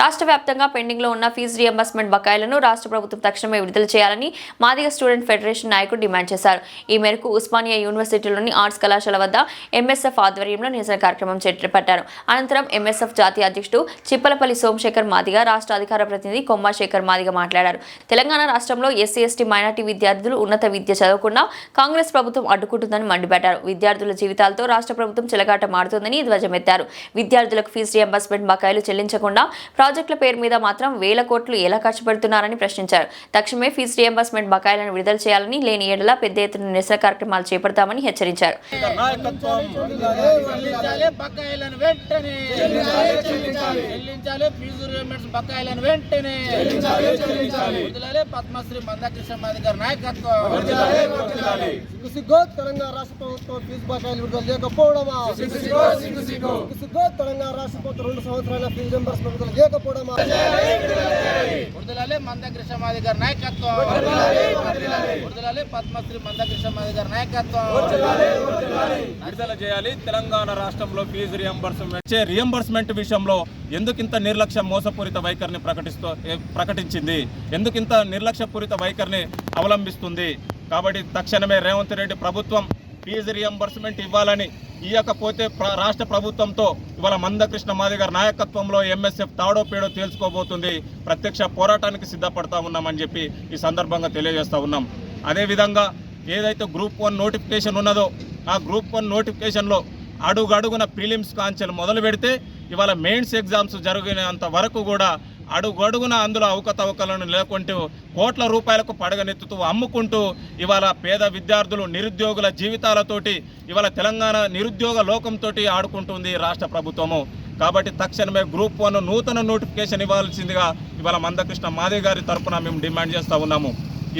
రాష్ట్ర వ్యాప్తంగా పెండింగ్లో ఉన్న ఫీజు రియంబర్స్మెంట్ బకాయిలను రాష్ట్ర ప్రభుత్వం తక్షణమే విడుదల చేయాలని మాదిగ స్టూడెంట్ ఫెడరేషన్ నాయకుడు డిమాండ్ చేశారు. ఈ మేరకు ఉస్మానియా యూనివర్సిటీలోని ఆర్ట్స్ కళాశాల వద్ద ఎంఎస్ఎఫ్ ఆధ్వర్యంలో నిరసన కార్యక్రమం చేపట్టారు. అనంతరం ఎంఎస్ఎఫ్ జాతీయ అధ్యక్షుడు చిప్పలపల్లి సోమశేఖర్ మాదిగ రాష్ట్ర అధికార ప్రతినిధి కొమ్మశేఖర్ మాదిగ మాట్లాడారు. తెలంగాణ రాష్ట్రంలో ఎస్సీ ఎస్టీ మైనార్టీ విద్యార్థులు ఉన్నత విద్య చదవకుండా కాంగ్రెస్ ప్రభుత్వం అడ్డుకుంటుందని మండిపెట్టారు విద్యార్థుల జీవితాలతో రాష్ట్ర ప్రభుత్వం చెలగాట మారుతుందని ధ్వజమెత్తారు. విద్యార్థులకు ఫీజు రియంబర్స్మెంట్ బకాయిలు చెల్లించకుండా ప్రాజెక్టుల పేరు మీద మాత్రం వేల కోట్లు ఎలా ఖర్చు పెడుతున్నారని ప్రశ్నించారు. తక్షణమే ఫీజు రియంబర్స్మెంట్ బకాయిలను విడుదల చేయాలని లేని ఏడల పెద్ద ఎత్తున నిరసన కార్యక్రమాలు చేపడతామని హెచ్చరించారు. పద్మశ్రీ మందకృష్ణ గారి నాయకత్వం. తెలంగాణ రాష్ట్ర ప్రభుత్వం ఫీజు బకాయిలు విడుదల చేయకపోవడమా? సిగ్గు తెలంగాణ రాష్ట్ర ప్రభుత్వం రెండు సంవత్సరాల ఫీజు రింబర్స్మెంట్ విడుదల చేయకపోవడమా వదిలాలి మందకృష్ణ మాది గారి నాయకత్వం. వదిలాలి పద్మశ్రీ మందకృష్ణ మాది గారి నాయకత్వం. విడుదల చేయాలి తెలంగాణ రాష్ట్రంలో ఫీజు రియంబర్స్మెంట్ రియంబర్స్మెంట్ విషయంలో ఎందుకింత నిర్లక్ష్య మోసపూరిత వైఖరిని ప్రకటిస్తూ ప్రకటించింది? ఎందుకింత నిర్లక్ష్యపూరిత వైఖరిని అవలంబిస్తుంది? కాబట్టి తక్షణమే రేవంత్ రెడ్డి ప్రభుత్వం ఫీజు రియంబర్స్మెంట్ ఇవ్వాలని ఇవ్వకపోతే రాష్ట్ర ప్రభుత్వంతో ఇవాళ మందకృష్ణ మాదిగారి నాయకత్వంలో ఎంఎస్ఎఫ్ తాడో పేడో తేల్చుకోబోతుంది. ప్రత్యక్ష పోరాటానికి సిద్ధపడతా ఉన్నామని చెప్పి ఈ సందర్భంగా తెలియజేస్తూ ఉన్నాం. అదేవిధంగా ఏదైతే గ్రూప్ వన్ నోటిఫికేషన్ ఉన్నదో ఆ గ్రూప్ వన్ నోటిఫికేషన్లో అడుగడుగున ప్రిలిమ్స్ కాంచెలు మొదలు పెడితే ఇవాళ మెయిన్స్ ఎగ్జామ్స్ జరిగినంత వరకు కూడా అడుగడుగున అందులో అవకతవకలను లేకుంటూ కోట్ల రూపాయలకు పడగనెత్తుతూ అమ్ముకుంటూ ఇవాళ పేద విద్యార్థులు నిరుద్యోగుల జీవితాలతోటి ఇవాళ తెలంగాణ నిరుద్యోగ లోకంతో ఆడుకుంటుంది రాష్ట్ర ప్రభుత్వము. కాబట్టి తక్షణమే గ్రూప్ వన్ నూతన నోటిఫికేషన్ ఇవ్వాల్సిందిగా ఇవాళ మందకృష్ణ మాదే గారి తరఫున మేము డిమాండ్ చేస్తూ ఉన్నాము.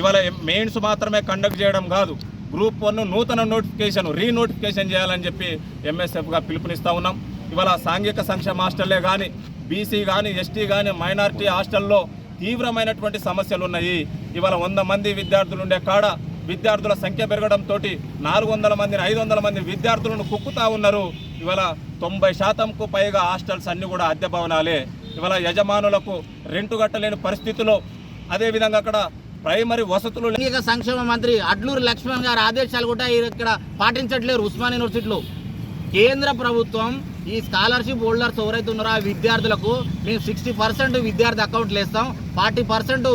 ఇవాళ మెయిన్స్ మాత్రమే కండక్ట్ చేయడం కాదు గ్రూప్ వన్ నూతన నోటిఫికేషన్ రీనోటిఫికేషన్ చేయాలని చెప్పి ఎంఎస్ఎఫ్గా పిలుపునిస్తూ ఉన్నాం. ఇవాళ సాంఘిక సంక్షేమ హాస్టల్లే కానీ బీసీ కానీ ఎస్టీ కానీ మైనారిటీ హాస్టల్లో తీవ్రమైనటువంటి సమస్యలు ఉన్నాయి ఇవాళ వంద మంది విద్యార్థులు ఉండే కాడ విద్యార్థుల సంఖ్య పెరగడంతో నాలుగు వందల మందిని ఐదు వందల మంది విద్యార్థులను కుక్కుతా ఉన్నారు. ఇవాళ తొంభై శాతంకు పైగా హాస్టల్స్ అన్నీ కూడా అద్దె భవనాలే ఇవాళ యజమానులకు రెంటు కట్టలేని పరిస్థితిలో అదేవిధంగా అక్కడ ప్రైమరీ వసతులు సంక్షేమ మంత్రి అడ్లూరు లక్ష్మణ్ గారి ఆదేశాలు కూడా ఇక్కడ పాటించట్లేరు ఉస్మాన్ యూనివర్సిటీలో. కేంద్ర ప్రభుత్వం ఈ స్కాలర్షిప్ హోల్డర్స్ ఎవరైతే ఉన్నారో ఆ విద్యార్థులకు మేము సిక్స్టీ పర్సెంట్ విద్యార్థి అకౌంట్లు వేస్తాం. ఫార్టీ పర్సెంట్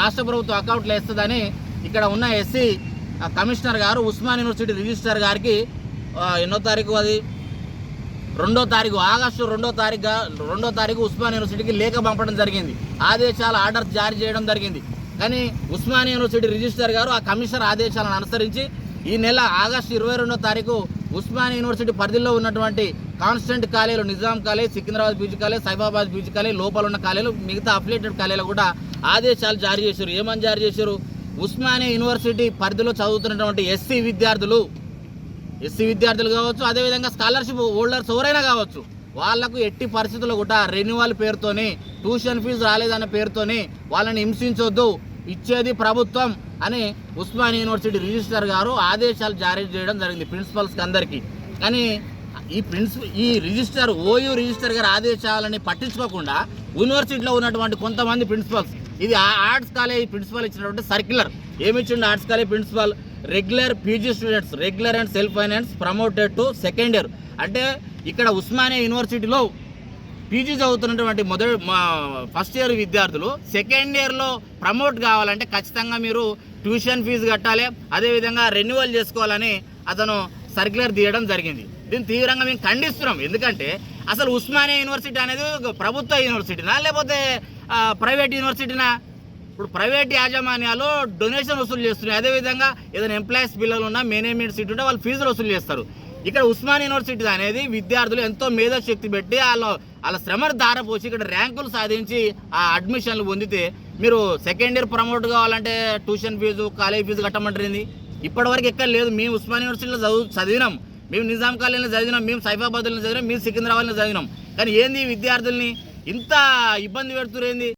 రాష్ట్ర ప్రభుత్వం అకౌంట్లు వేస్తుందని ఇక్కడ ఉన్న ఎస్సీ కమిషనర్ గారు ఉస్మాన్ యూనివర్సిటీ రిజిస్టర్ గారికి ఎన్నో తారీఖు అది? రెండో తారీఖు ఆగస్టు రెండో తారీఖు రెండో తారీఖు ఉస్మాన్ యూనివర్సిటీకి లేఖ పంపడం జరిగింది. ఆదేశాల ఆర్డర్ జారీ చేయడం జరిగింది. కానీ ఉస్మాన్ యూనివర్సిటీ రిజిస్టర్ గారు ఆ కమిషనర్ ఆదేశాలను అనుసరించి ఈ నెల ఆగస్టు ఇరవై రెండో తారీఖు ఉస్మాన్ యూనివర్సిటీ పరిధిలో ఉన్నటువంటి కాన్స్టెంట్ కాలేజీలు Nizam college Secunderabad PG college Saifabad PG college లోపల ఉన్న కాలేజీలు మిగతా అఫిలేటెడ్ కాలేజీలు కూడా ఆదేశాలు జారీ చేశారు. ఏమని జారీ చేశారు? ఉస్మానియా యూనివర్సిటీ పరిధిలో చదువుతున్నటువంటి ఎస్సీ విద్యార్థులు ఎస్సీ విద్యార్థులు కావచ్చు అదేవిధంగా స్కాలర్షిప్ హోల్డర్స్ ఎవరైనా కావచ్చు వాళ్ళకు ఎట్టి పరిస్థితుల్లో కూడా రెన్యువల్ పేరుతోని ట్యూషన్ ఫీజు రాలేదన్న పేరుతోని వాళ్ళని హింసించొద్దు. ఇచ్చేది ప్రభుత్వం. అని ఉస్మాన్ యూనివర్సిటీ రిజిస్టర్ గారు ఆదేశాలు జారీ చేయడం జరిగింది ప్రిన్సిపల్స్కి అందరికీ. కానీ ఈ ప్రిన్సిపల్ ఈ రిజిస్టర్ ఓయూ రిజిస్టర్ గారి ఆదేశాలని పట్టించుకోకుండా యూనివర్సిటీలో ఉన్నటువంటి కొంతమంది ప్రిన్సిపల్స్ ఇది ఆ ఆర్ట్స్ కాలేజ్ ప్రిన్సిపల్ ఇచ్చినటువంటి circular. ఏమిచ్చిండు arts college principal? Regular PG students regular and self finance promoted to second year. అంటే ఇక్కడ ఉస్మానియా యూనివర్సిటీలో పీజీ చదువుతున్నటువంటి మొదటి ఫస్ట్ ఇయర్ విద్యార్థులు సెకండ్ ఇయర్లో ప్రమోట్ కావాలంటే ఖచ్చితంగా మీరు ట్యూషన్ ఫీజు కట్టాలి. అదేవిధంగా రెన్యువల్ చేసుకోవాలని అతను సర్క్యులర్ తీయడం జరిగింది. దీన్ని తీవ్రంగా మేము ఖండిస్తున్నాం. ఎందుకంటే అసలు ఉస్మానియా యూనివర్సిటీ అనేది ప్రభుత్వ యూనివర్సిటీనా లేకపోతే ప్రైవేట్ యూనివర్సిటీనా? ఇప్పుడు ప్రైవేట్ యాజమాన్యాలు డొనేషన్ వసూలు చేస్తున్నాయి. అదేవిధంగా ఏదైనా ఎంప్లాయీస్ పిల్లలు ఉన్నా మేనేజ్మెంట్ సీట్ ఉంటే వాళ్ళు ఫీజులు వసూలు చేస్తారు. ఇక్కడ ఉస్మాన్ యూనివర్సిటీ అనేది విద్యార్థులు ఎంతో మేధాశక్తి పెట్టి వాళ్ళ వాళ్ళ శ్రమను దారపోసి ఇక్కడ ర్యాంకులు సాధించి ఆ అడ్మిషన్లు పొందితే మీరు సెకండ్ ఇయర్ ప్రమోట్ కావాలంటే ట్యూషన్ ఫీజు కాలేజ్ ఫీజు కట్టమంటారింది ఇప్పటివరకు ఎక్కడ లేదు. మేము ఉస్మాన్ యూనివర్సిటీలో చదువు చదివినాం. మేము నిజాం కాలేజీలో చదివినాం. మేము సైఫాబాద్లో చదివినాం. మేము సికింద్రాబాద్లో చదివినాం. కానీ ఏంది విద్యార్థుల్ని ఇంత ఇబ్బంది పెడుతురేంది ఏంది?